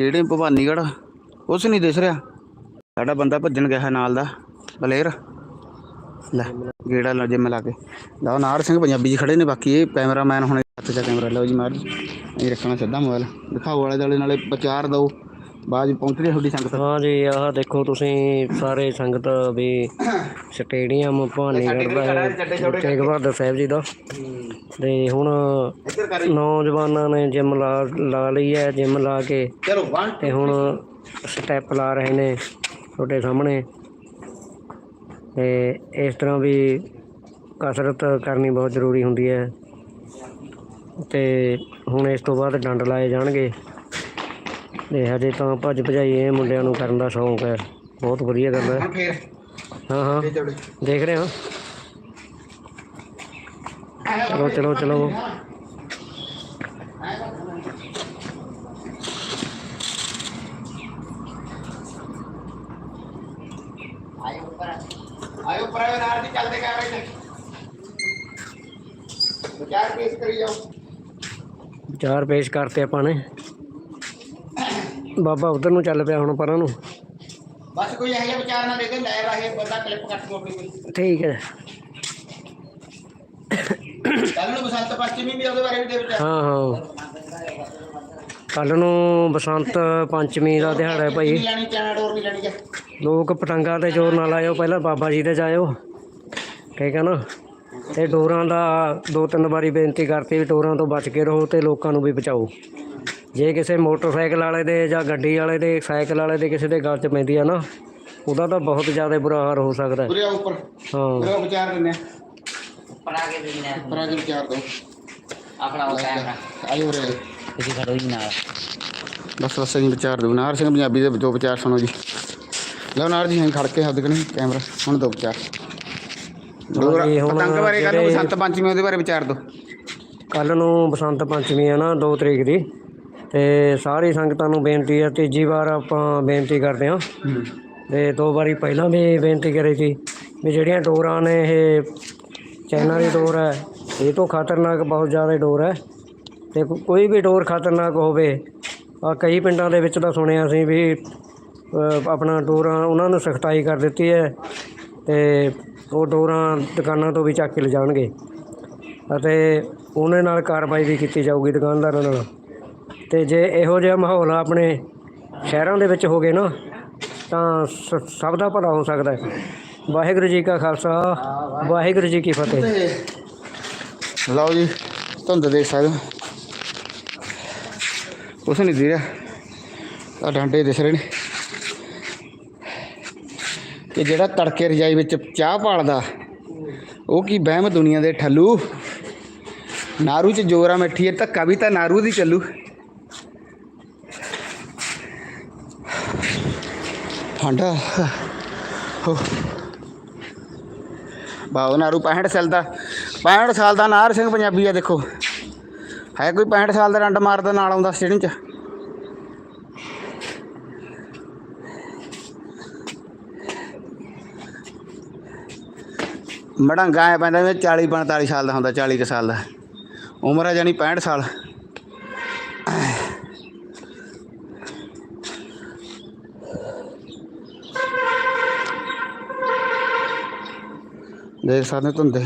Stadium Bhawanigarh, ਕੁਛ ਨਹੀਂ ਦਿਸ ਰਿਹਾ। ਸਾਡਾ ਬੰਦਾ ਭੱਜਣ ਗਿਆ ਹੈ ਨਾਲ ਦਾ, ਬਲੇਰ। ਲੈ, ਗੇੜਾ ਲਾ ਜਿੰਮ ਲਾ ਕੇ। ਲਓ, ਨਾਰ ਸਿੰਘ ਪੰਜਾਬੀ ਜੀ ਖੜੇ ਨੇ, ਬਾਕੀ ਇਹ ਕੈਮਰਾਮੈਨ ਹੁਣ ਹੱਥ 'ਚ ਕੈਮਰਾ। ਲਓ ਜੀ, ਮਾਰ। ਇਹ ਰੱਖਣਾ ਸਿੱਧਾ ਮੋਬਾਈਲ ਦਿਖਾਓ ਵਾਲੇ ਦੁਆਲੇ ਨਾਲੇ ਪ੍ਰਚਾਰ ਦਿਓ। ਬਾਅਦ 'ਚ ਪਹੁੰਚ ਰਹੀ ਤੁਹਾਡੀ ਸੰਗਤ? ਹਾਂ ਜੀ ਆਹ ਦੇਖੋ ਤੁਸੀਂ ਸਾਰੇ ਸੰਗਤ ਵੀ ਸਟੇਡੀਅਮ ਭਾਨੀਗੜ੍ਹ ਦਾ ਹੈ ਤੇਗ ਬਹਾਦਰ ਸਾਹਿਬ ਜੀ ਦਾ। ਤੇ ਹੁਣ ਨੌਜਵਾਨਾਂ ਨੇ ਜਿਮ ਲਾ ਲਾ ਲਈ ਹੈ ਜਿਮ ਲਾ ਕੇ। ਚਲੋ 1 ਤੇ ਹੁਣ ਸਟੈਪ ਲਾ ਰਹੇ ਨੇ ਤੁਹਾਡੇ ਸਾਹਮਣੇ। ਤੇ ਇਸ ਤਰ੍ਹਾਂ ਵੀ ਕਸਰਤ ਕਰਨੀ ਬਹੁਤ ਜ਼ਰੂਰੀ ਹੁੰਦੀ ਹੈ। ਤੇ ਹੁਣ ਇਸ ਤੋਂ ਬਾਅਦ ਡੰਡ ਲਾਏ ਜਾਣਗੇ। ਤੇ ਹਜੇ ਤਾਂ ਭੱਜ ਭਜਾਈ ਇਹ ਮੁੰਡਿਆਂ ਨੂੰ ਕਰਨ ਦਾ ਸ਼ੌਂਕ ਹੈ। ਬਹੁਤ ਵਧੀਆ ਗੱਲ ਹੈ। ਹਾਂ ਹਾਂ। ਇਹ ਦੇਖ ਰਹੇ ਹਾਂ? ਚਲੋ ਚਲੋ ਚਲੋ। ਆਇਓ ਪਰਾਵੇ ਨਾਲ ਦੀ ਚੱਲਦੇ ਕੈਮਰੇ ਤੇ। ਵਿਚਾਰ ਪੇਸ਼ ਕਰੀ ਜਾਓ। ਚਾਰ ਪੇਸ਼ ਕਰਤੇ ਆਪਾਂ ਨੇ। ਬਾਬਾ ਉਧਰ ਨੂੰ ਚੱਲ ਪਿਆ ਹੁਣ ਪਰਾਂ ਨੂੰ। ਬਸ ਕੋਈ ਇਹੋ ਜਿਹਾ ਵਿਚਾਰ ਨਾ ਦੇ ਦੇ ਲੈ ਰਹੇ ਬੰਦਾ ਕਲਿੱਪ ਕੱਟ ਕੋ ਆਪਣੀ ਕੋਈ। ਠੀਕ ਹੈ। ਕੱਲ ਨੂੰ ਬਸੰਤ ਪੰਚਮੀ ਵੀ ਉਹਦੇ ਬਾਰੇ ਵੀ ਦੇ ਵਿਚਾਰ ਹਾਂ ਹਾਂ। ਕੱਲ ਨੂੰ ਬਸੰਤ ਪੰਚਮੀ ਦਾ ਦਿਹਾੜਾ ਹੈ ਭਾਈ। ਲੈਣੀ ਚਾਣਾ ਡੋਰ ਵੀ ਲੈਣੀ ਹੈ। ਲੋਕ ਪਤੰਗਾਂ ਤੇ ਜ਼ੋਰ ਨਾ ਲਾਇਓ ਪਹਿਲਾਂ ਬਾਬਾ ਜੀ ਤੇ ਜਾਇਓ। ਠੀਕ ਹੈ ਨਾ? ਤੇ ਡੋਰਾਂ ਦਾ ਦੋ ਤਿੰਨ ਵਾਰੀ ਬੇਨਤੀ ਕਰਤੀ ਵੀ ਡੋਰਾਂ ਤੋਂ ਬਚ ਕੇ ਰਹੋ ਤੇ ਲੋਕਾਂ ਨੂੰ ਵੀ ਬਚਾਓ। ਜੇ ਕਿਸੇ ਮੋਟਰਸਾਈਕਲ ਵਾਲੇ ਦੇ ਜਾਂ ਗੱਡੀ ਵਾਲੇ ਦੇ ਸਾਈਕਲ ਵਾਲੇ ਦੇ ਕਿਸੇ ਦੇ ਗਲ 'ਚ ਪੈਂਦੀ ਆ ਨਾ ਉਹਦਾ ਤਾਂ ਬਹੁਤ ਜ਼ਿਆਦਾ ਬੁਰਾ ਹਾਲ ਹੋ ਸਕਦਾ। ਹੈ ਪੂਰੇ ਉੱਪਰ। ਹਾਂ। ਪੂਰੇ ਵਿਚਾਰ ਦਿੰਦੇ ਆ। ਪੜਾ ਕੇ ਦੇ ਨਾ ਪਰਾਂ ਦੇ ਵਿਚਾਰ ਦੋ ਆਪਣਾ ਉਹ ਕੈਮਰਾ ਆਇਓ ਰੇ ਤੁਸੀਂ ਖੜੋ ਜੀ ਨਾਲ। ਬਸ ਬਸ ਜੀ ਵਿਚਾਰ ਦਿਓ। ਨਾਰ ਸਿੰਘ ਪੰਜਾਬੀ ਦੇ ਦੋ ਵਿਚਾਰ ਸੁਣੋ ਜੀ। ਲਓ ਨਾਰ ਜੀ ਹਾਂ ਖੜ ਕੇ ਹੱਦ ਕਣੀ ਕੈਮਰਾ। ਹੁਣ ਦੋ ਵਿਚਾਰ। ਹੁਣ ਪਤੰਗ ਬਾਰੇ ਕੱਲ ਨੂੰ ਜਿਹੜੇ- ਬਸੰਤ ਪੰਚਮੀ ਉਹਦੇ ਬਾਰੇ ਵਿਚਾਰ ਦਿਓ। ਕੱਲ ਨੂੰ ਬਸੰਤ ਪੰਚਮੀ ਹੈ ਨਾ 2 ਤਰੀਕ ਦੀ। ਤੇ ਸਾਰੀ ਸੰਗਤਾਂ ਨੂੰ ਬੇਨਤੀ ਹੈ ਤੀਜੀ ਵਾਰ ਆਪਾਂ ਬੇਨਤੀ ਕਰਦੇ ਹਾਂ। ਤੇ ਦੋ ਵਾਰੀ ਪਹਿਲਾਂ ਵੀ ਬੇਨਤੀ ਕਰੀ ਸੀ ਵੀ ਜਿਹੜੀਆਂ ਡੋਰਾਂ ਨੇ ਇਹ ਚਾਈਨਾ ਦੀ ਡੋਰ ਹੈ ਇਹ ਤੋਂ ਖਤਰਨਾਕ ਬਹੁਤ ਜ਼ਿਆਦਾ ਡੋਰ ਹੈ। ਤੇ ਕੋਈ ਵੀ ਡੋਰ ਖਤਰਨਾਕ ਹੋਵੇ ਆ ਕਈ ਪਿੰਡਾਂ ਦੇ ਵਿੱਚ ਤਾਂ ਸੁਣਿਆ ਸੀ ਵੀ ਆਪਣਾ ਡੋਰਾਂ ਉਹਨਾਂ ਨੂੰ ਸਖਤਾਈ ਕਰ ਦਿੱਤੀ ਹੈ ਤੇ ਉਹ ਡੋਰਾਂ ਦੁਕਾਨਾਂ ਤੋਂ ਵੀ ਚੱਕ ਕੇ ਲਿਜਾਣਗੇ। ਅਤੇ ਉਹਨਾਂ ਨਾਲ ਕਾਰਵਾਈ ਵੀ ਕੀਤੀ ਜਾਊਗੀ ਦੁਕਾਨਦਾਰਾਂ ਨਾਲ। ਤੇ ਜੇ ਇਹੋ ਜਿਹਾ ਮਾਹੌਲ ਆਪਣੇ ਸ਼ਹਿਰਾਂ ਦੇ ਵਿੱਚ ਹੋ ਗਏ ਨਾ, ਤਾਂ ਸ- ਸਭ ਦਾ ਭਲਾ ਹੋ ਸਕਦਾ ਹੈ। ਵਾਹਿਗੁਰੂ ਜੀ ਕਾ ਖਾਲਸਾ, ਵਾਹਿਗੁਰੂ ਜੀ ਕੀ ਫਤਿਹ। ਲਓ ਜੀ, ਧੁੰਦ ਦੇਖ ਸਕਦੇ ਹੋ ਕੁਛ ਨਹੀਂ ਦੇ ਰਿਹਾ ਆ ਡਾਂਡੇ ਦਿਸ ਰਹੇ ਨੇ। ਕਿ ਜਿਹੜਾ ਤੜਕੇ ਰਜਾਈ ਵਿੱਚ ਚਾਹ ਪਾਲਦਾ, ਉਹ ਕੀ ਵਹਿਮ ਦੁਨੀਆ ਦੇ ਠੱਲੂ। ਨਾਰੂ ਚ ਜੋਰਾ ਮਿੱਠੀ ਹੈ ਧੱਕਾ ਵੀ ਤਾਂ ਨਾਰੂ ਦੀ ਚੱਲੂ। ਫਾਂਡਾ ਹੋ। ਨਾਰੂ 65 ਸਾਲ ਦਾ। 65 ਸਾਲ ਦਾ ਨਾਰ ਸਿੰਘ ਪੰਜਾਬੀ ਆ, ਦੇਖੋ। ਹੈ ਕੋਈ 65 ਸਾਲ ਦਾ ਡੰਡ ਮਾਰਦਾ ਨਾਲ ਆਉਂਦਾ ਸਟੇਡੀਅਮ 'ਚ? ਮੜੰਗਾ ਐ ਪੈਂਦਾ ਜਿਵੇਂ 40 45 ਸਾਲ ਦਾ ਹੁੰਦਾ 40 ਕੁ ਸਾਲ ਦਾ। ਉਮਰ ਹੈ ਜਾਨੀ 65 ਸਾਲ। ਦੇਖ ਸਕਦੇ ਹੋ ਧੁੰਦੇ।